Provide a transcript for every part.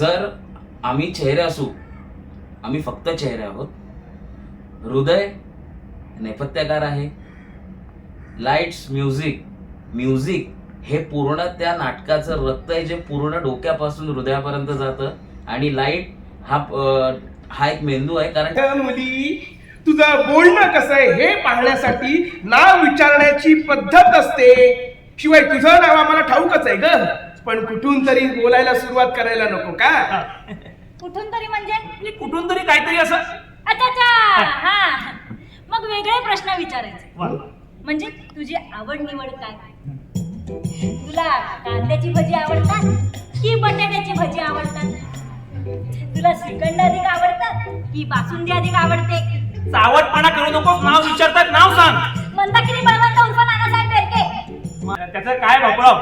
जर आम्ही चेहरे असू आम्ही फक्त चेहरे आहोत हृदय नेपथ्यकार आहे लाईट्स म्युझिक म्युझिक हे पूर्ण त्या नाटकाचं रक्त आहे जे पूर्ण डोक्यापासून हृदयापर्यंत जातं आणि लाइट हा हा एक मेंदू आहे कारण मुली तुझं बोलणं कसं आहे हे पाहण्यासाठी नाव विचारण्याची पद्धत असते. शिवाय तुझं नाव आम्हाला ठाऊकच आहे ग. पण कुठून तरी बोलायला सुरुवात करायला नको का? कुठून तरी म्हणजे? कुठून तरी काहीतरी असं. अच्छा अच्छा. हा. मग वेगळे प्रश्न विचारायचे. वा. म्हणजे तुझी आवड निवड काय? तुला कांद्याची भजी आवडतात की बटाट्याची भजी आवडतात? तुला श्रीखंड अधिक आवडतात की बासुंदी अधिक आवडते? चावटपणा करू नकोस नाव विचारतात नाव सांग. मंदाकिनी बळवंत उर्फ नानासाहेब बेरके त्याचं काय बापराव?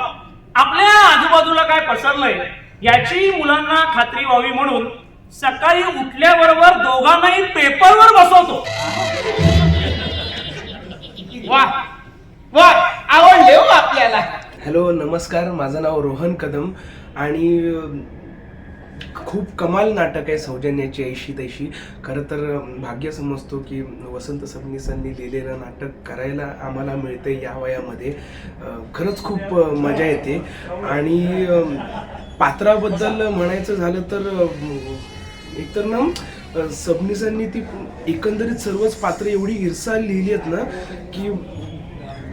आपल्या आजूबाजूला काय पसरलंय याची मुलांना खात्री व्हावी म्हणून सकाळी उठल्याबरोबर दोघांनाही पेपरवर बसवतो. वा वा आवडले हो आपल्याला. हॅलो नमस्कार. माझं नाव रोहन कदम आणि खूप कमाल नाटक आहे सौजन्याची ऐशी तैशी. खरं तर भाग्य समजतो की वसंत सबनीसांनी लिहिलेलं नाटक करायला आम्हाला मिळते या वयामध्ये. खरंच खूप मजा येते. आणि पात्राबद्दल म्हणायचं झालं तर एकतर ना सबनीसांनी ती एकंदरीत सर्वच पात्र एवढी हिरसा लिहिली आहेत ना की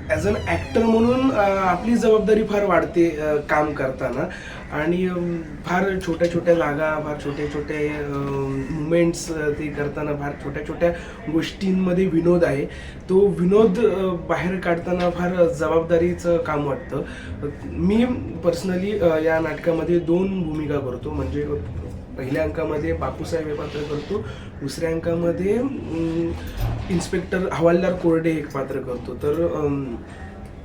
ॲज अन ॲक्टर म्हणून आपली जबाबदारी फार वाढते काम करताना. आणि फार छोट्या छोट्या जागा फार छोट्या छोट्या मुमेंट्स ते करताना फार छोट्या छोट्या गोष्टींमध्ये विनोद आहे. तो विनोद बाहेर काढताना फार जबाबदारीचं काम वाटतं. मी पर्सनली या नाटकामध्ये दोन भूमिका करतो. म्हणजे पहिल्या अंकामध्ये बापूसाहेब हे पात्र करतो. दुसऱ्या अंकामध्ये इन्स्पेक्टर हवालदार कोरडे एक पात्र करतो. तर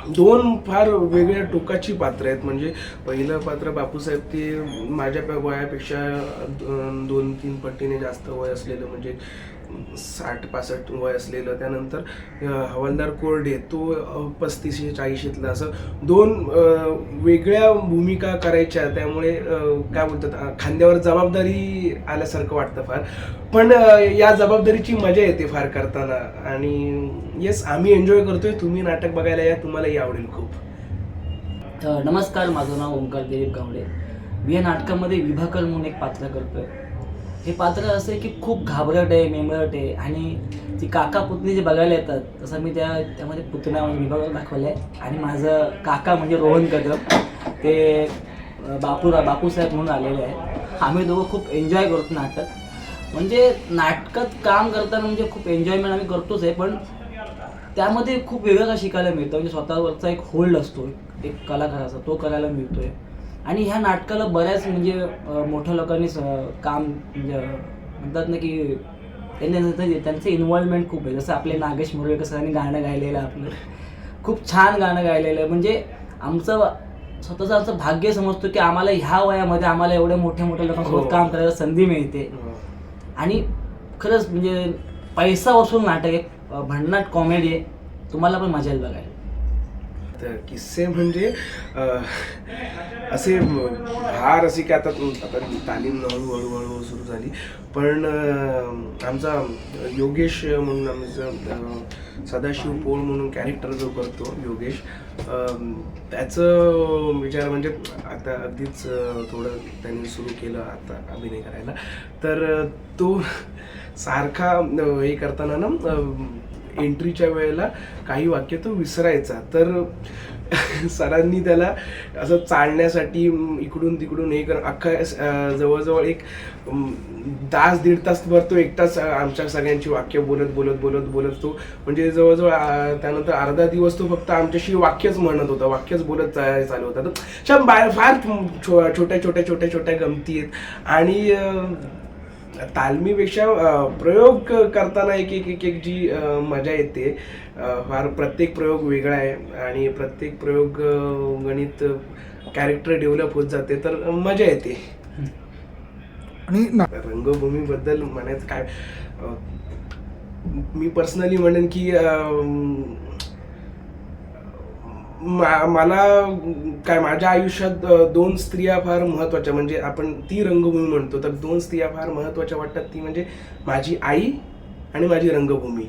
दोन फार वेगळ्या टोकाची पात्र आहेत. म्हणजे पहिलं पात्र बापूसाहेब ते माझ्या वयापेक्षा दोन तीन पटीने जास्त वय असलेलं म्हणजे साठ पासष्ट वय असलेलं त्यानंतर हवालदार कोरडे तो पस्तीसशे चाळीशीतला असं दोन वेगळ्या भूमिका करायच्या त्यामुळे काय बोलतात खांद्यावर जबाबदारी आल्यासारखं वाटतं फार. पण या जबाबदारीची मजा येते फार करताना. आणि येस आम्ही एन्जॉय करतोय तुम्ही नाटक बघायला या तुम्हालाही आवडेल खूप. नमस्कार माझं नाव ओंकार दिलीप गावडे. मी या नाटकामध्ये विभाकर म्हणून एक पात्र करतोय. हे पात्र असं आहे की खूप घाबरट आहे मेमरट आहे. आणि ती काका पुतणी जे बघायला येतात तसं मी त्या त्यामध्ये पुतण्या म्हणजे विभागात दाखवलं आहे आणि माझं काका म्हणजे रोहन कदम. ते बापूरा बापूसाहेब म्हणून आलेले आहेत. आम्ही दोघं खूप एन्जॉय करतो नाटक. म्हणजे नाटकात काम करताना म्हणजे खूप एन्जॉयमेंट आम्ही करतोच आहे पण त्यामध्ये खूप वेगळं का शिकायला मिळतं? म्हणजे स्वतःवरचा एक होल्ड असतो एक कलाकाराचा तो करायला मिळतोय. आणि ह्या नाटकाला बऱ्याच म्हणजे मोठ्या लोकांनी स- काम म्हणजे म्हणतात ना की त्यांनी त्यांचं इन्व्हॉल्वमेंट खूप आहे. जसं आपले नागेश मुरळीकर सरांनी गाणं गायलेलं आपलं. खूप छान गाणं गायलेलं आहे. म्हणजे आमचं स्वतःचं आमचं भाग्य समजतो की आम्हाला ह्या वयामध्ये आम्हाला एवढ्या मोठ्या मोठ्या लोकांसोबत हो. काम करायला संधी मिळते. आणि खरंच म्हणजे पैसा वसूल नाटक आहे. भन्नाट कॉमेडी आहे. तुम्हाला पण मजा येईल बघायला. तर किस्से म्हणजे असे फार असे की आता आता तालीम हळू हळूहळू सुरू झाली. पण आमचा योगेश म्हणून आमचं सदाशिव पोळ म्हणून कॅरेक्टर जो करतो योगेश त्याचं विचार म्हणजे आता अगदीच थोडं त्यांनी सुरू केलं आता अभिनय करायला. तर तो सारखा हे करताना ना एंट्रीच्या वेळेला काही वाक्य तो विसरायचा. तर सरांनी त्याला असं चालण्यासाठी इकडून तिकडून हे कर अख्खा जवळजवळ एक तास दीड तास भर तो एकटाच आमच्या सगळ्यांची वाक्य बोलत बोलत बोलत बोलत तो म्हणजे जवळजवळ त्यानंतर अर्धा दिवस तो फक्त आमच्याशी वाक्यच म्हणत होता वाक्यच बोलत चालू होता. तर फार छो- छोट्या छोट्या छोट्या छोट्या गमती आहेत. आणि तालमीपेक्षा प्रयोग करताना एक एक एक एक जी मजा येते. फार प्रत्येक प्रयोग वेगळा आहे आणि प्रत्येक प्रयोग गणित कॅरेक्टर डेव्हलप होत जाते तर मजा येते. आणि रंगभूमीबद्दल म्हणायचं काय मी पर्सनली म्हणेन की मा- मला काय माझ्या आयुष्यात दोन स्त्रिया फार महत्त्वाच्या म्हणजे आपण ती रंगभूमी म्हणतो तर दोन स्त्रिया फार महत्त्वाच्या वाटतात ती म्हणजे माझी आई आणि माझी रंगभूमी.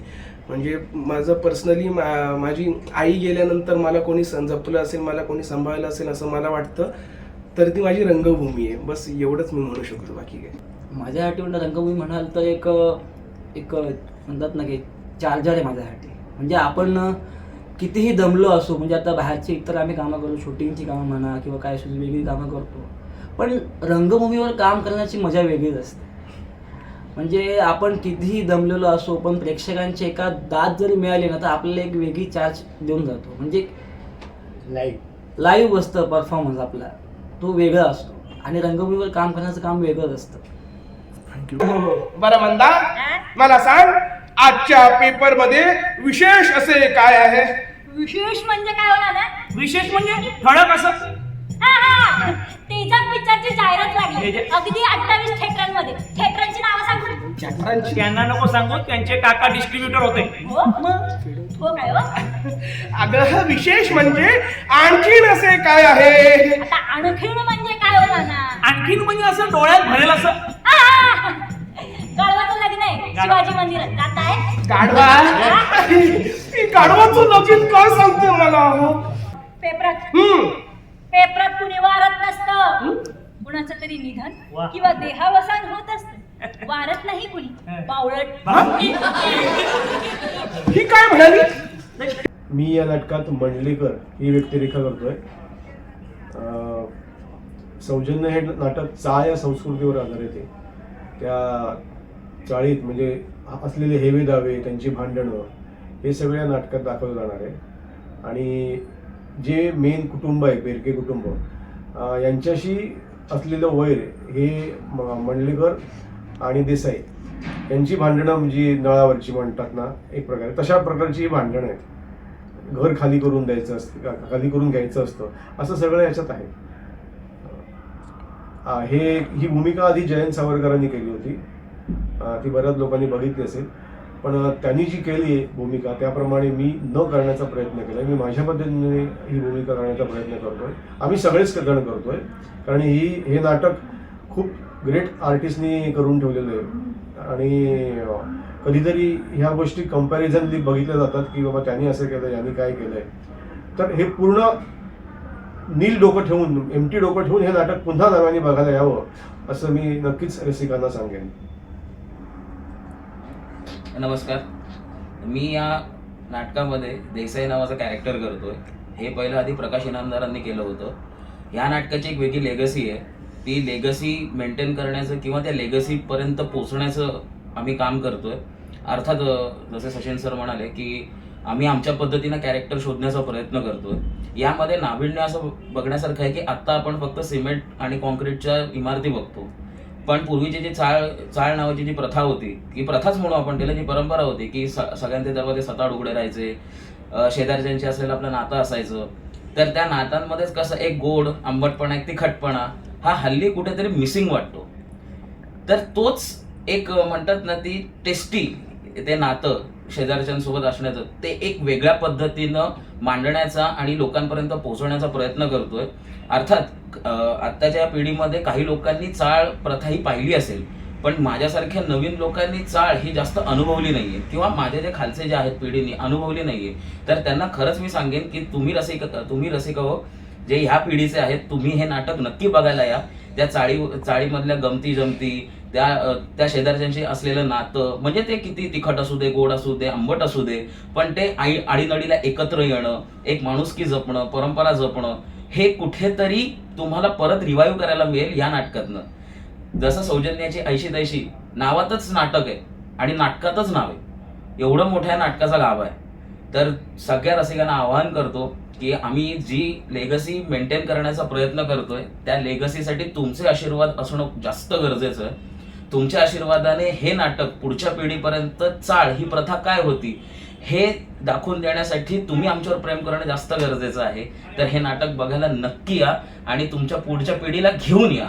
म्हणजे माझं पर्सनली मा माझी आई गेल्यानंतर मला कोणी जपलं असेल मला कोणी सांभाळलं असेल असं मला वाटतं तर ती माझी रंगभूमी आहे. बस एवढंच मी म्हणू शकतो बाकी काय. माझ्यासाठी म्हणलं रंगभूमी म्हणाल तर एक एक म्हणतात ना की चार्जर आहे माझ्यासाठी म्हणजे आपण कितीही दमलो असो म्हणजे आता बाहेरची इतर आम्ही कामं करू शूटिंगची कामं म्हणा किंवा काय अशी वेगळी कामं करतो. पण रंगभूमीवर काम करण्याची मजा वेगळीच असते. म्हणजे आपण कितीही दमलेलो असो पण प्रेक्षकांची एका दाद जरी मिळाली ना तर आपल्याला एक वेगळी चार्ज देऊन जातो. म्हणजे लाईव्ह असतं परफॉर्मन्स आपला. तो वेगळा असतो. आणि रंगभूमीवर काम करण्याचं काम वेगळंच असतं. हो, बरं मंदा. हा? मला सांग आजच्या पेपरमध्ये विशेष असे काय आहे? विशेष म्हणजे काय होणार ना विशेष म्हणजे ठळक असं. हा हा. तेजा पिक्चरची जाहिरात लागली. अगदी अठ्ठावीस थिएटरांमध्ये. थिएटरांची नावं सांगू? त्यांना नको सांगू त्यांचे काका डिस्ट्रीब्युटर होते. हो? हो काय हो? अगं विशेष म्हणजे आणखीन असे काय आहे? आता आणखीन म्हणजे काय होणार ना? आणखीन म्हणजे असं डोळ्यात भरेल असं. शिवाजी मंदिरात जात आहे. गाढवा ही? गाढवाचं लगीन काय सांगते मला? हो पेपरात. हम्म. पेपरात कुणी वारत नसतं. कुणाचं तरी निधन. किंवा देहावसान होत असत. वारत नाही कुणी. बावळट. ही? काय म्हणाली? मी या नाटकात मंडलेकर ही व्यक्तिरेखा करतोय. अं, सौजन्य हे नाटक चाळ या संस्कृतीवर आधारित आहे. त्या चाळीत म्हणजे असलेले हेवे दावे त्यांची भांडणं हे सगळ्या नाटकात दाखवलं जाणार आहे. आणि जे मेन कुटुंब आहे बेरके कुटुंब यांच्याशी असलेलं वैर हे मंडलेकर आणि देसाई यांची भांडणं म्हणजे नळावरची म्हणतात ना एक प्रकारे. तशा प्रकारची ही भांडणं आहेत. घर खाली करून द्यायचं असतं खाली करून घ्यायचं असतं. असं सगळं याच्यात आहे. हे ही भूमिका आधी जयंत सावरकरांनी केली होती. ती बऱ्याच लोकांनी बघितली असेल. पण त्यांनी जी केली आहे भूमिका त्याप्रमाणे मी न करण्याचा प्रयत्न केला मी माझ्या पद्धतीने ही भूमिका करण्याचा प्रयत्न करतोय. आम्ही सगळेच जण करतोय. कारण ही हे नाटक खूप ग्रेट आर्टिस्टनी करून ठेवलेलं आहे. आणि कधीतरी ह्या गोष्टी कम्पॅरिझनली बघितल्या जातात की बाबा त्यांनी असं केलं यांनी काय केलंय. तर हे पूर्ण नील डोकं ठेवून एमटी डोकं ठेवून हे नाटक पुन्हा नव्याने बघायला यावं असं मी नक्कीच रसिकांना सांगेन. नमस्कार. मी या नाटकामध्ये देसाई नावाचा कॅरेक्टर करतोय. हे पहिलं आधी प्रकाश इनामदारांनी केलं होतं. ह्या नाटकाची एक वेगळी लेगसी आहे. ती लेगसी मेंटेन करण्याचं किंवा त्या लेगसीपर्यंत पोचण्याचं आम्ही काम करतोय. अर्थात जसे सचिन सर म्हणाले की आम्ही आमच्या पद्धतीनं कॅरेक्टर शोधण्याचा प्रयत्न करतोय. यामध्ये नाविन्य असं बघण्यासारखं आहे की आत्ता आपण फक्त सिमेंट आणि कॉन्क्रीटच्या इमारती बघतो. पण पूर्वीची जी चाळ चाळ नावाची जी प्रथा होती की प्रथाच म्हणू आपण त्याला जी परंपरा होती की स सगळ्यांचे दरवाजे सताड उघडे राहायचे शेजारच्यांशी असलेलं आपलं नातं असायचं. तर त्या नात्यांमध्येच कसं एक गोड आंबटपणा एक तिखटपणा हा हल्ली कुठेतरी मिसिंग वाटतो. तर तोच एक म्हणतात ना ती टेस्टी ते नातं शेजारच्यांसोबत असण्याचं ते एक वेगळ्या पद्धतीनं मांडण्याचा आणि लोकांपर्यंत पोहोचवण्याचा प्रयत्न करतोय. अर्थात आत्ताच्या पिढीमध्ये काही लोकांनी चाळ प्रथा ही पाहिली असेल पण माझ्यासारख्या नवीन लोकांनी चाळ ही जास्त अनुभवली नाहीये. किंवा माझे जे खालचे जे आहेत पिढीने अनुभवली नाहीये. तर त्यांना खरंच मी सांगेन की तुम्ही रसिक तुम्ही रसिक हो. जे ह्या पिढीचे आहेत तुम्ही हे नाटक नक्की बघायला या. त्या चाळी चाळीमधल्या गमती जमती त्या त्या शेजारच्यांशी असलेलं नातं म्हणजे ते किती तिखट असू दे गोड असू दे आंबट असू दे पण ते आई आडीनडीला एकत्र येणं एक माणुसकी जपणं परंपरा जपणं हे कुठेतरी तुम्हाला परत रिवाईव्ह करायला मिळेल या नाटकातनं. जसं सौजन्याची ऐशी तैशी नावातच नाटक आहे आणि नाटकातच नाव आहे. एवढं मोठ्या नाटकाचा गाभ आहे. तर सगळ्या रसिकांना आवाहन करतो की आम्ही जी लेगसी मेंटेन करण्याचा प्रयत्न करतोय त्या लेगसीसाठी तुमचे आशीर्वाद असणं जास्त गरजेचं आहे. तुमच्या आशीर्वादाने हे नाटक पुढच्या पिढीपर्यंत चाळ ही प्रथा काय होती हे दाखवून देण्यासाठी तुम्ही आमच्यावर प्रेम करणं जास्त गरजेचं आहे. तर हे नाटक बघायला नक्की या आणि तुमच्या पुढच्या पिढीला घेऊन या.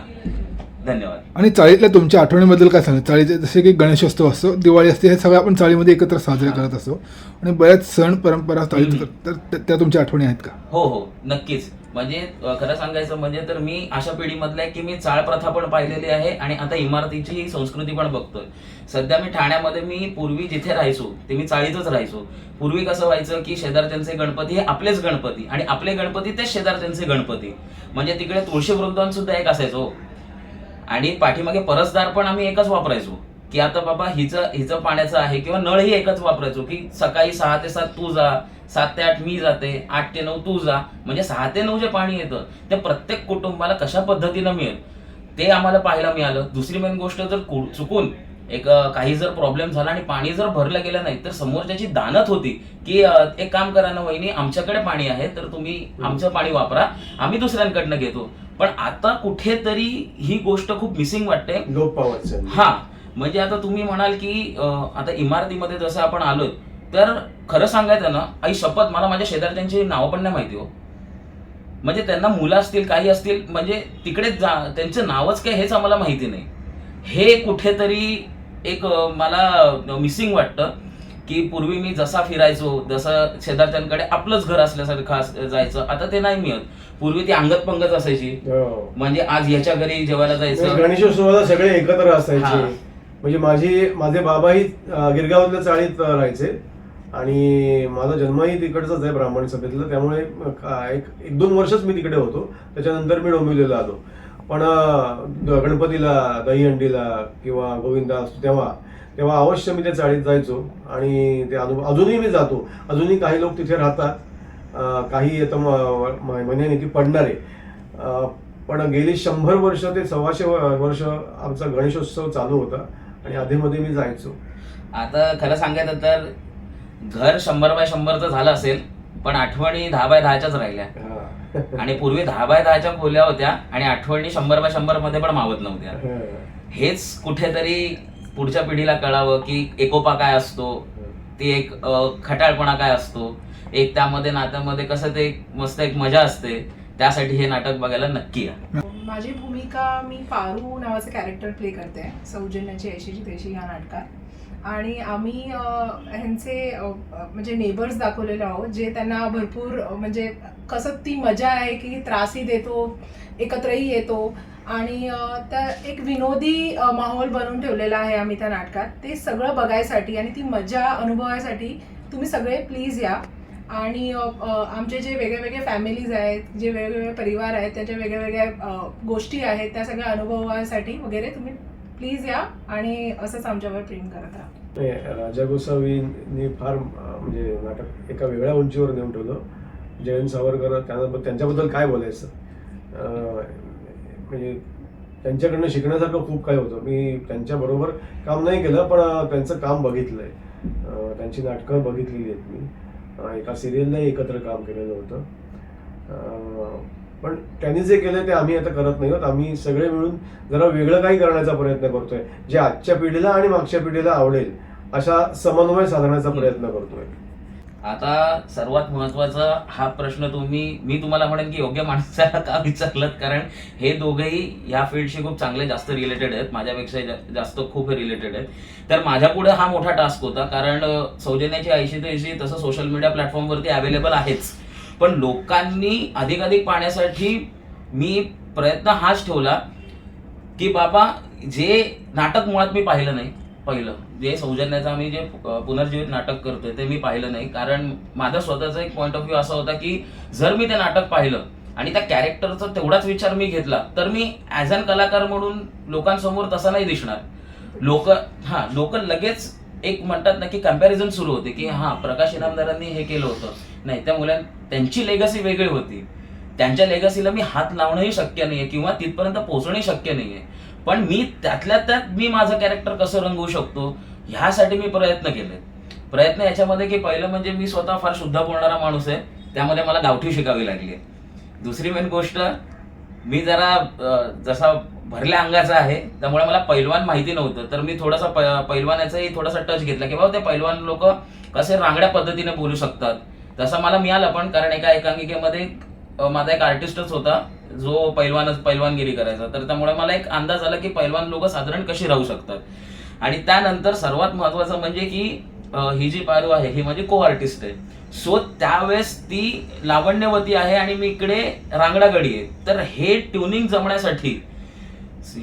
धन्यवाद. आणि चाळीतल्या तुमच्या आठवणीबद्दल काय सांगा चाळीचे जसे की गणेशोत्सव असतो दिवाळी असते हे सगळं आपण चाळीमध्ये एकत्र साजरे करत असतो. आणि बऱ्याच सण परंपरा चाळीत तर त्या- तुमच्या आठवणी आहेत का? हो हो. नक्कीच. म्हणजे खरं सांगायचं म्हणजे तर मी अशा पिढीमधला आहे की मी चाळ प्रथा पण पाहिलेली आहे आणि आता इमारतीची ही संस्कृती पण बघतोय. सध्या मी ठाण्यामध्ये मी पूर्वी जिथे राहायचो ते मी चाळीतच राहायचो. पूर्वी कसं व्हायचं की शेजारच्यांचे गणपती हे आपलेच गणपती आणि आपले गणपती तेच शेजारच्यांचे गणपती. म्हणजे तिकडे तुळशी वृंदावन सुद्धा एक असायचो हो. आणि पाठीमागे परसदार पण आम्ही एकच वापरायचो. की आता बाबा हिचं हिचं पाण्याचं आहे किंवा नळही एकच वापरायचो की सकाळी सहा ते सात तू जा सात ते आठ मी जाते आठ ते नऊ तू जा म्हणजे सहा ते नऊ जे पाणी येतं. ते प्रत्येक कुटुंबाला कशा पद्धतीनं मिळेल? ते आम्हाला पाहायला मिळालं. दुसरी मेन गोष्ट जर चुकून एक काही जर प्रॉब्लेम झाला आणि पाणी जर भरलं गेलं नाही तर समोरच्याची दानत होती की एक काम करा ना वहिनी आमच्याकडे पाणी आहे तर तुम्ही आमचं पाणी वापरा आम्ही दुसऱ्यांकडनं घेतो. पण आता कुठेतरी ही गोष्ट खूप मिसिंग वाटते. पावत चालली. हा म्हणजे आता तुम्ही म्हणाल की आता इमारतीमध्ये जसं आपण आलोय तर खरं सांगायचं ना आई शपथ मला माझ्या शेजारच्यांची नावं पण नाही माहिती हो. म्हणजे त्यांना मुलं असतील काही असतील म्हणजे तिकडे जा त्यांचं नावच काय हेच आम्हाला माहिती नाही. हे कुठेतरी एक मला मिसिंग वाटतं की पूर्वी मी जसा फिरायचो जसं शेजारच्यांकडे आपलंच घर असल्यासारखं अस- जायचं. आता ते नाही मिळत. पूर्वी ती अंगत पंगत असायची. हो. म्हणजे आज याच्या घरी जेवायला जायचं. गणेशोत्सवाला सगळे एकत्र. असायचे. म्हणजे माझी माझे बाबाही गिरगावातल्या चाळीत राहायचे. आणि माझा जन्मही तिकडचाच आहे ब्राह्मण सभेतला. त्यामुळे एक एक दोन वर्षच मी तिकडे होतो. त्याच्यानंतर मी डोंबिवलीला आलो. पण गणपतीला दहीहंडीला किंवा गोविंदा असतो तेव्हा तेव्हा अवश्य मी त्या चाळीत जायचो आणि ते अनुभव अजूनही मी जातो. अजूनही काही लोक तिथे राहतात. काही आता महिन्याने ती पडणारे अं, पण गेली शंभर वर्ष ते सव्वाशे वर्ष आमचा गणेशोत्सव चालू होता आणि आधीमध्ये मी जायचो. आता खरं सांगायचं तर घर शंभर बाय शंभरचं झालं असेल पण आठवणी दहा बाय दहाच्याच राहिल्या. आणि पूर्वी दहा बाय दहाच्या खोल्या होत्या आणि आठवणी शंभर बाय शंभरमध्ये पण मावत नव्हत्या. हा. हेच कुठेतरी पुढच्या पिढीला कळावं की एकोपा काय असतो ती एक खटाळपणा काय असतो एक त्यामध्ये नात्यामध्ये कसं ते एक मस्त एक मजा असते त्यासाठी हे नाटक बघायला नक्की या. माझी भूमिका मी पारू नावाचं कॅरेक्टर प्ले करते सौजन्याची ऐशीची तेशी या नाटकात. आणि आम्ही ह्यांचे म्हणजे नेबर्स दाखवलेले आहोत जे त्यांना भरपूर म्हणजे कसं ती मजा आहे की त्रासही देतो एकत्रही येतो. आणि त्या एक विनोदी माहोल बनवून ठेवलेला आहे आम्ही त्या नाटकात. ते सगळं बघायसाठी आणि ती मजा अनुभवायसाठी तुम्ही सगळे प्लीज या. आणि आमचे जे वेगळे वेगळे फॅमिलीज आहेत जे वेगवेगळे परिवार आहेत त्याच्या वेगळ्या वेगळ्या गोष्टी आहेत त्या सगळ्या अनुभवासाठी वगैरे तुम्ही प्लीज या आणि असंच आमच्यावर प्रेम करत राहा. नाही, राजा गोसावींनी फार म्हणजे नाटक एका वेगळ्या उंचीवर नेऊन ठेवलं. जयंत सावरकर त्यांना त्यांच्याबद्दल काय बोलायचं? म्हणजे त्यांच्याकडनं शिकण्यासारखं खूप काही होतं. मी त्यांच्याबरोबर काम नाही केलं पण त्यांचं काम बघितलंय. आहे त्यांची नाटकं बघितलेली आहेत मी. एका सिरियललाही एकत्र काम केलेलं होतं. पण त्यांनी जे केलं ते आम्ही आता करत नाही आहोत. आम्ही सगळे मिळून जरा वेगळं काही करण्याचा प्रयत्न करतोय जे आजच्या पिढीला आणि मागच्या पिढीला आवडेल अशा समन्वय साधण्याचा प्रयत्न करतोय. आता सर्वात महत्त्वाचा हा प्रश्न तुम्ही मी तुम्हाला म्हणेन की योग्य माणसाला का विचारलं कारण हे दोघेही या फील्डशी खूप चांगले जास्त रिलेटेड आहेत. माझ्यापेक्षा जास्त खूप रिलेटेड आहेत. तर माझ्या पुढे हा मोठा टास्क होता. कारण सौजन्याची ऐंशी ते ऐंशी तसं सोशल मीडिया प्लॅटफॉर्मवरती अवेलेबल आहेच. पण लोकांनी अधिकाधिक पाहण्यासाठी मी प्रयत्न हाच ठेवला की बाबा जे नाटक मुळात मी पाहिलं नाही पहिलं. जे सौजन्याचं आम्ही जे पुनर्जीवित नाटक करतोय ते मी पाहिलं नाही. कारण माझा स्वतःचा एक पॉईंट ऑफ व्ह्यू असा होता की जर मी ते नाटक पाहिलं आणि त्या कॅरेक्टरचा तेवढाच विचार मी घेतला तर मी ॲज अन कलाकार म्हणून लोकांसमोर तसा नाही दिसणार. लोक हा लोक लगेच एक म्हणतात ना की कंपॅरिझन सुरू होते की हां प्रकाश इनामदारांनी हे केलं होतं. नाही त्या मुलां त्यांची लेगसी वेगळी होती. त्यांच्या लेगसीला मी हात लावणंही शक्य नाहीये किंवा तिथपर्यंत पोहोचणंही शक्य नाहीये. पण मी त्यातल्या त्यात मी माझं कॅरेक्टर कसं रंगवू शकतो ह्यासाठी मी प्रयत्न केले. प्रयत्न याच्यामध्ये की पहिलं म्हणजे मी स्वतः फार शुद्ध बोलणारा माणूस आहे त्यामध्ये मला गावठी शिकावी लागली. दुसरी मेन गोष्ट मी जरा जसा भरल्या अंगाचा आहे त्यामुळे मला पैलवान माहिती नव्हतं. तर मी थोडासा प- पैलवानाचाही थोडासा टच घेतला की बाबा ते पैलवान लोक कसे रांगड्या पद्धतीने बोलू शकतात. तसं मला मिळालं पण कारण एका एकांकिकेमध्ये माझा एक आर्टिस्टच होता जो पैलवानच पैलवानगिरी करायचा. तर त्यामुळे मला एक अंदाज आला की पैलवान लोक साधारण कशी राहू शकतात. आणि त्यानंतर सर्वात महत्वाचं म्हणजे की ही जी पारू आहे ही माझी को आर्टिस्ट आहे. सो त्यावेळेस ती लावण्यवती आहे आणि मी इकडे रांगडागडी आहे. तर हे ट्युनिंग जमण्यासाठी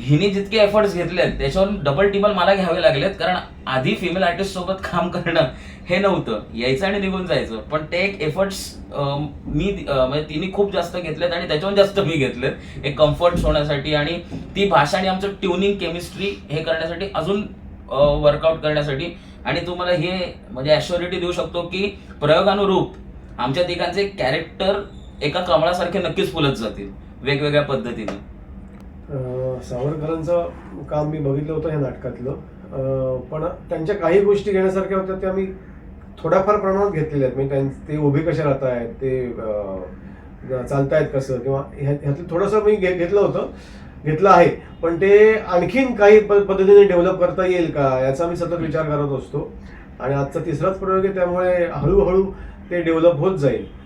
हिने जितके एफर्ट्स घेतलेत त्याच्यावरून डबल टिबल मला घ्यावे लागलेत कारण आधी फिमेल आर्टिस्ट सोबत काम करणं हे नव्हतं. यायचं आणि निघून जायचं. पण ते एक एफर्ट्स मी म्हणजे तिने खूप जास्त घेतलेत आणि त्याच्याहून जास्त मी घेतलेत. एक कम्फर्ट होण्यासाठी आणि ती भाषा आणि आमचं ट्युनिंग केमिस्ट्री हे करण्यासाठी अजून वर्कआउट करण्यासाठी. आणि तुम्हाला हे म्हणजे ॲश्युरिटी देऊ शकतो की प्रयोगानुरूप आमच्या तिघांचे कॅरेक्टर एका कमळासारखे नक्कीच फुलत जातील वेगवेगळ्या पद्धतीने. सावरकरांचं काम मी बघितलं होतं या नाटकातलं. पण त्यांच्या काही गोष्टी घेण्यासारख्या होत्या त्या मी थोड्याफार प्रमाणात घेतलेल्या आहेत. म्हणजे त्यां- ते उभे कसे राहत आहेत ते चालतायत कसं? किंवा ह्या- ह्यातलं थोडंसं मी घे- घेतलं होतं. घेतलं आहे. पण ते आणखीन काही प- पद्धतीने डेव्हलप करता येईल का याचा मी सतत विचार करत असतो. आणि आजचा तिसराच प्रयोग आहे त्यामुळे हळूहळू ते डेव्हलप होत जाईल.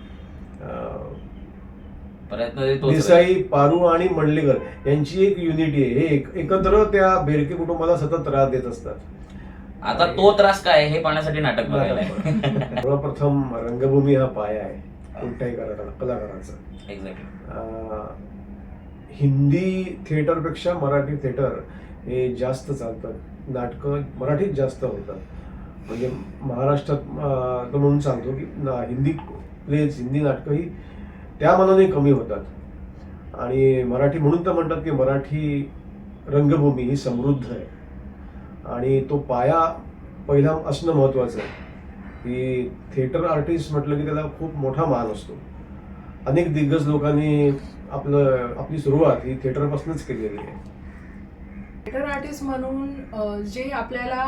प्रयत्न. देसाई पारू आणि मंडलेकर यांची एक युनिटी आहे. हे एक- एकत्र त्या बेरके कुटुंबाला सतत त्रास देत असतात. आता तो त्रास काय हे पाहण्यासाठी नाटक बघायला सर्वप्रथम रंगभूमी हा पाया आहे. कोणत्याही कलाकार कलाकाराचा. एक्झॅक्टली अं, हिंदी थिएटरपेक्षा मराठी थिएटर हे जास्त चालतं. नाटकं मराठीत जास्त होतात. म्हणजे महाराष्ट्रात अं, तर म्हणून सांगतो की ना- हिंदी प्लेज हिंदी नाटकं ही त्या मनाने कमी होतात. आणि मराठी म्हणून तर म्हणतात की मराठी रंगभूमी ही समृद्ध आहे. आणि तो पाया पहिला असणं महत्त्वाचं आहे. की थिएटर आर्टिस्ट म्हटलं की त्याला खूप मोठा मान असतो. अनेक दिग्गज लोकांनी आपलं आपली सुरुवात ही थिएटरपासूनच केलेली आहे. थिएटर आर्टिस्ट म्हणून जे आपल्याला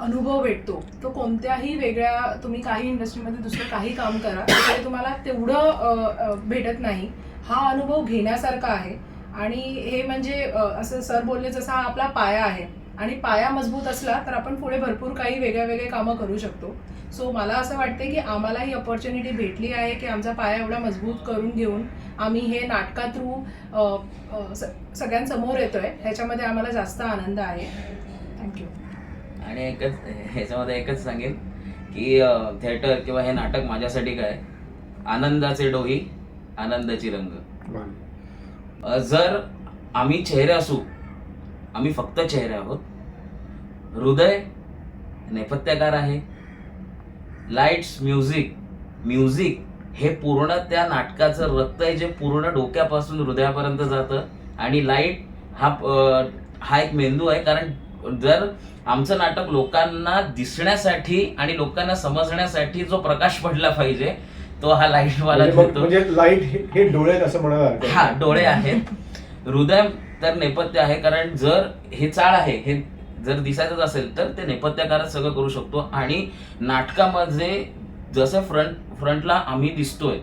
अनुभव भेटतो तो कोणत्याही वेगळ्या तुम्ही काही इंडस्ट्रीमध्ये दुसरं काही काम करा तरी तुम्हाला तेवढं भेटत नाही. हा अनुभव घेण्यासारखा आहे. आणि हे म्हणजे असं सर बोलले जसा हा आपला पाया आहे. आणि पाया मजबूत असला तर आपण पुढे भरपूर काही वेगळ्या वेगळे कामं करू शकतो. सो मला असं वाटते की आम्हाला ही अपॉर्च्युनिटी भेटली आहे की आमचा पाया एवढा मजबूत करून घेऊन आम्ही हे नाटका थ्रू सगळ्यांसमोर येतोय. ह्याच्यामध्ये आम्हाला जास्त आनंद आहे. थँक्यू आणि एकच ह्याच्यामध्ये एकच सांगेन की थिएटर किंवा हे नाटक माझ्यासाठी काय? आनंदाचे डोही आनंदाची रंग. जर आम्ही चेहरे असू आम्ही फक्त चेहरे आहोत. हृदय नेपथ्यकार आहे. लाईट्स म्युझिक म्युझिक हे पूर्ण त्या नाटकाचं रक्त आहे जे पूर्ण डोक्यापासून हृदयापर्यंत जातं. आणि लाइट हा हा एक मेंदू आहे. कारण जर आमचं नाटक लोकांना दिसण्यासाठी आणि लोकांना समजण्यासाठी जो प्रकाश पडला पाहिजे तो हा लाइट वाला म्हणजे देतो. म्हणजे लाइट हे डोळे असं हरकत हा. डोळे आहेत. हृदय तर नेपथ्य आहे कारण जर हे चाळ आहे हे जर दिसायचंच असेल तर ते नेपथ्यकारच सगळं करू शकतो. आणि नाटकामध्ये जसं फ्रंट फ्रंटला आम्ही दिसतोय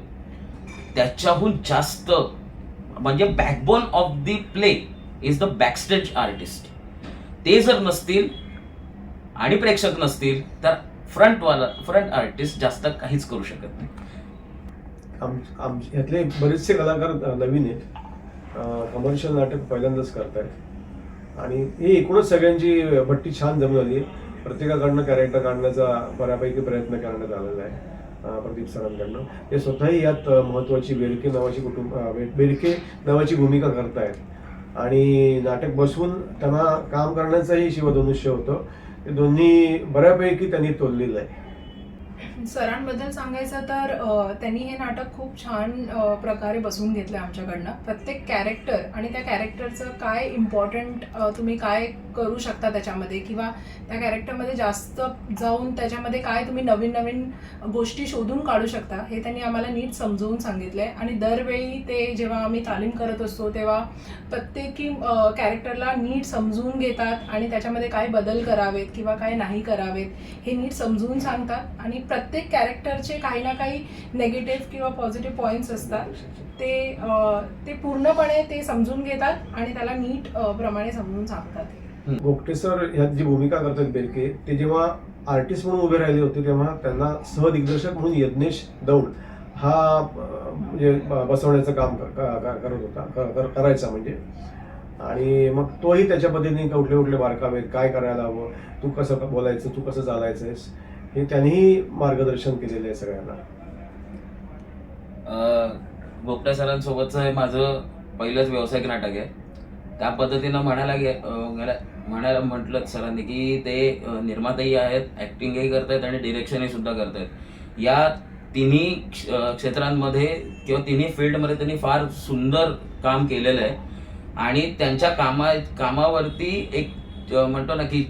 त्याच्याहून जास्त म्हणजे backbone of the play is the backstage artist ते जर नसतील आणि प्रेक्षक नसतील तर फ्रंटवाला फ्रंट आर्टिस्ट जास्त काहीच करू शकत नाही. आम आम बरेचसे कलाकार नवीन आहेत. कमर्शियल नाटक पहिल्यांदाच करतायत. आणि ही एकूणच सगळ्यांची भट्टी छान जमून आली. आहे प्रत्येकाकडनं कॅरेक्टर काढण्याचा बऱ्यापैकी प्रयत्न करण्यात आलेला आहे प्रदीप सरांकडनं. ते स्वतःही यात महत्त्वाची बेरके नावाची कुटुंब बेरके नावाची भूमिका करतायत. आणि नाटक बसवून त्यांना काम करण्याचंही शिवधनुष्य होतं. ते दोन्ही बऱ्यापैकी त्यांनी तोललेलं आहे. सरांबद्दल सांगायचं तर त्यांनी हे नाटक खूप छान प्रकारे बसवून घेतलं आमच्याकडनं. प्रत्येक कॅरेक्टर आणि त्या कॅरेक्टरचं काय इम्पॉर्टंट तुम्ही काय करू शकता त्याच्यामध्ये किंवा त्या कॅरेक्टरमध्ये जास्त जाऊन त्याच्यामध्ये काय तुम्ही नवीन नवीन गोष्टी शोधून काढू शकता हे त्यांनी आम्हाला नीट समजवून सांगितलं आहे आणि दरवेळी ते जेव्हा आम्ही तालीम करत असतो तेव्हा प्रत्येकी कॅरेक्टरला नीट समजून घेतात आणि त्याच्यामध्ये काय बदल करावेत किंवा काय नाही करावेत हे नीट समजून सांगतात. आणि प्रत्येक कॅरेक्टरचे काही ना काही नेगेटिव्ह किंवा पॉझिटिव्ह पॉईंट्स असतात. ते ते पूर्णपणे ते समजून घेतात आणि त्याला नीट प्रमाणे समजून सांगतात. गोगटे सर ह्यात जी भूमिका करतात बेरके ते जेव्हा आर्टिस्ट म्हणून उभे राहिले होते तेव्हा त्यांना सहदिग्दर्शक म्हणून यज्ञेश दौड हा म्हणजे बसवण्याचं काम करत होता करायचा म्हणजे. आणि मग तोही त्याच्या पद्धतीने कुठले कुठले बारकावे काय करायला हवं तू कसं बोलायचं तू कसं चालायचंयस हे त्यांनीही मार्गदर्शन केलेलं आहे सगळ्यांना. अं, गोपटे सरांसोबतचं हे माझं पहिलंच व्यावसायिक नाटक आहे. त्या पद्धतीनं म्हणायला गे म्हणायला म्हटलं सरांनी की ते निर्माताही आहेत ॲक्टिंगही करतायत आणि डिरेक्शनही सुद्धा करतायत. या तिन्ही क्षेत्रांमध्ये किंवा तिन्ही फील्डमध्ये त्यांनी फार सुंदर काम केलेलं आहे. आणि त्यांच्या कामा कामावरती एक म्हणतो ना की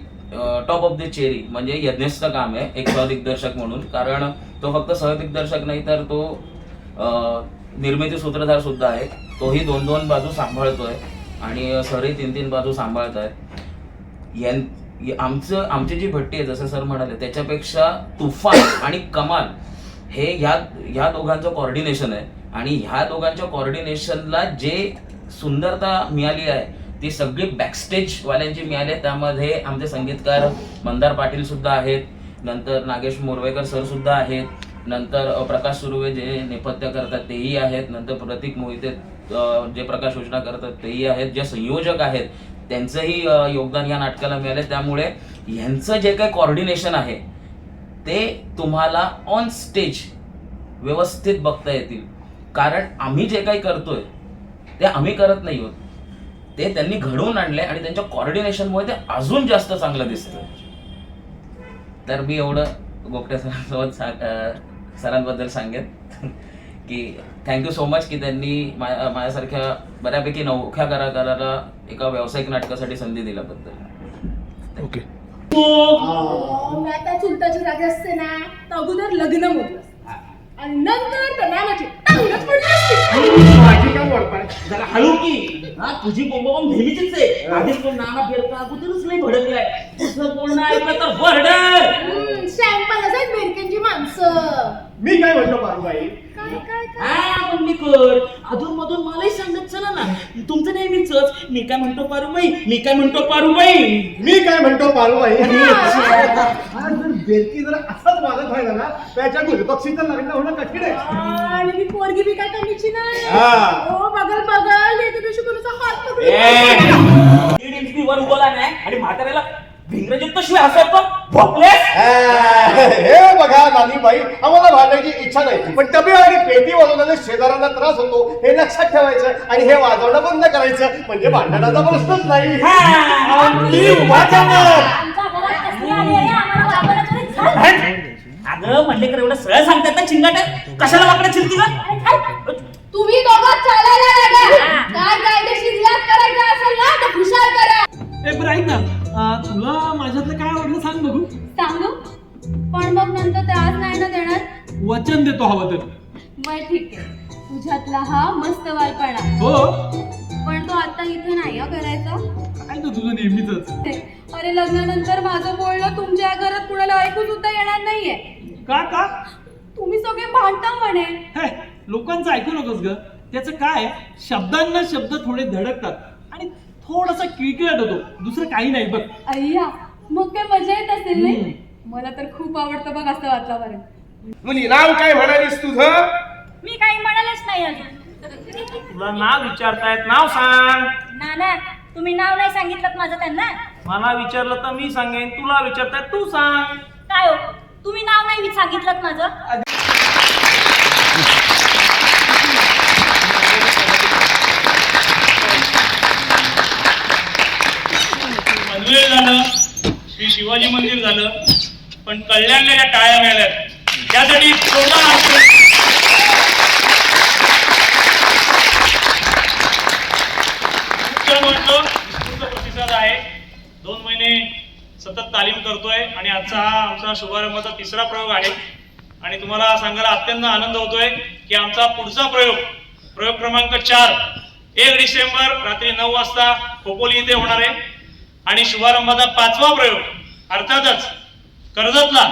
टॉप ऑफ द चेरी म्हणजे यज्ञस्थ काम आहे एक सहदिग्दर्शक म्हणून. कारण तो फक्त सहदिग्दर्शक नाही तर तो निर्मिती सूत्रधार सुद्धा आहे. तोही दोन दोन बाजू सांभाळतोय. आणि सरही तीन तीन बाजू सांभाळत आहेत. यां आमचं आमची जी भट्टी आहे जसं सर म्हणाले त्याच्यापेक्षा तुफान आणि कमाल हे ह्या ह्या दोघांचं कॉर्डिनेशन आहे. आणि ह्या दोघांच्या कॉर्डिनेशनला जे सुंदरता मिळाली आहे ती सगळी बॅकस्टेजवाल्यांची मिळाली आहे. त्यामध्ये आमचे संगीतकार मंदार पाटील सुद्धा आहेत. नंतर नागेश मोरवेकर सर सुद्धा आहेत. नंतर प्रकाश सुर्वे जे नेपथ्य करतात तेही आहेत. नंतर प्रतीक मोहिते जे प्रकाश योजना करतात तेही आहेत जे संयोजक आहेत त्यांचंही योगदान या नाटकाला मिळालं त्यामुळे ह्यांचं जे काही कॉर्डिनेशन आहे ते तुम्हाला ऑन स्टेज व्यवस्थित बघता येतील. कारण आम्ही जे काही करतोय ते आम्ही करत नाही होत. ते त्यांनी घडवून आणले आणि त्यांच्या कॉर्डिनेशनमुळे ते अजून जास्त चांगलं दिसतं. तर मी एवढं गोपटे सरांसोबत सा- सरांबद्दल सांगेन. की थँक्यू सो मच की त्यांनी मा- माझ्यासारख्या बऱ्यापैकी नवख्या कलाकाराला एका व्यावसायिक नाटकासाठी संधी दिल्याबद्दल. ओके. मी आता चुलताची असते ना तर अगोदर लग्न मोठं आणि नंतर. माझी काय जरा हळू की. हा तुझी नेहमीचीच आहे. नाना अगोदरच लई भडकलाय. बोलणं ऐकलं तर असं माणसं. मी काय म्हणतो पारुबाई हा पण कर. अधून मधून मलाही सांगत चला ना. तुमचं नेहमीच. मी काय म्हणतो पारुबाई? मी काय म्हणतो पारुबाई? मी काय म्हणतो पारुबाई? हा. जर बेलकी जर असाच वागत व्हायला ना त्याच्या लग्न होणं कठीण आहे आणि मी पोरगी बी काय कमीची नाही. हा. ओ बगल बगल एके दिवशी कोणाचा हात पकडून मी वर उभा नाही आणि म्हाताऱ्याला भिंग्रजीत शिवाय हसवतो भोपले हे. बघा नानीबाई आम्हाला भांडायची इच्छा नाही. पण डबे आणि पेटी वाजवल्याने शेजाऱ्यांना त्रास होतो हे लक्षात ठेवायचं आणि हे वाजवणं बंद करायचं. म्हणजे भांडणाचा प्रश्नच नाही. अगं म्हणले कर एवढं सरळ सांगतात ना चिंगाट. कशाला वाकडं चिरती का तुम्ही दोघं चालायला लागा काय कायदेशीर याद करायचं असेल ना तर खुशाल करा. ए बरं ऐक ना. अं, तुला माझ्यातलं काय आवडलं सांग बघू. सांगू? पण मग नंतर त्रास नाही ना देणार? वचन देतो हवं तर. मग ठीक आहे. तुझ्यातला हा मस्त वालपणा हो. पण तो आता इथे नाही हं करायचा. काय तर तुझं नेहमीच अरे लग्नानंतर माझं बोलणं तुमच्या घरात कुणाला ऐकू सुद्धा येणार नाहीये. का का? तुम्ही सगळे भांडता म्हणे. हे, लोकांचं ऐकू नकोस ग. त्याचं काय? शब्दांना शब्द थोडे धडकतात. आणि थोडासा किळकिळाट होतो. दुसरं काही नाही बघ. अय्या मग काय मजा येत असेल नाही? मला तर खूप आवडतं बघ असं वातावरण. मुली नाव काय म्हणालीस तुझं? मी काही म्हणालच नाही अजून. तुला नाव विचारतायत नाव सांग. नाना तुम्ही नाव नाही सांगितलं माझं त्यांना? मला विचारलं तर मी सांगेन तुला विचारतायत तू सांग. काय हो? तुम्ही नाव नाही सांगितलं माझं? श्री शिवाजी मंदिर झालं. पण कल्याणला टाळ्या मिळाल्यात त्यासाठी म्हणतो प्रतिसाद आहे. दोन महिने सतत तालीम करतोय आणि आजचा हा आमचा शुभारंभाचा तिसरा प्रयोग आहे. आणि तुम्हाला सांगायला अत्यंत आनंद होतोय की आमचा पुढचा प्रयोग प्रयोग क्रमांक चार एक डिसेंबर रात्री नऊ वाजता खोपोली इथे होणार आहे. आणि शुभारंभाचा पाचवा प्रयोग अर्थातच कर्जतला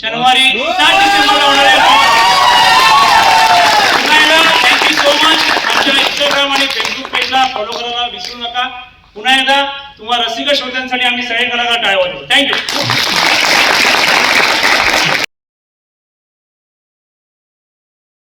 शनिवारी सात डिसेंबरला होणार आहे. थँक्यू सो मच आमच्या इंस्टाग्राम आणि फेसबुक पेजला फॉलो करायला विसरू नका. पुन्हा एकदा तुम्हा रसिक श्रोत्यांसाठी आम्ही सगळे कलाकार टाळवतो थँक्यू